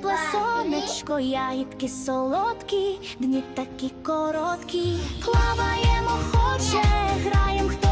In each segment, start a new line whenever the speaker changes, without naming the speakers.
тепле сонечко, ягідки солодкі, дні такі короткі, плаваємо, хоче, граєм хто.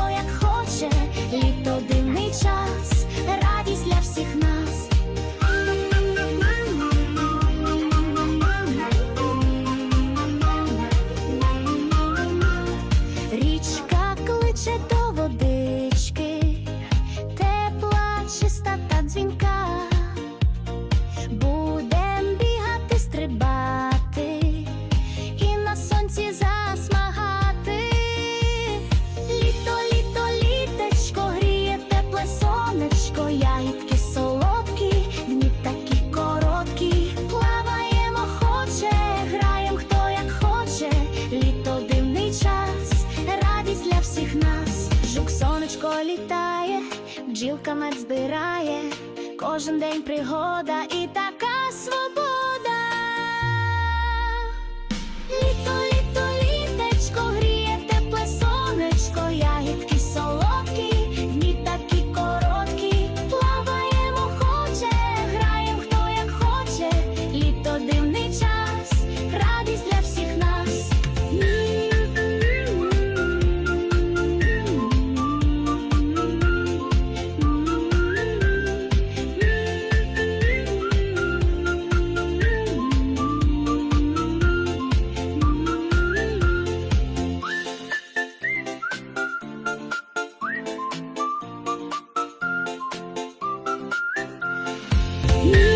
літає, бджілка мед збирає, кожен день пригода і така свобода. you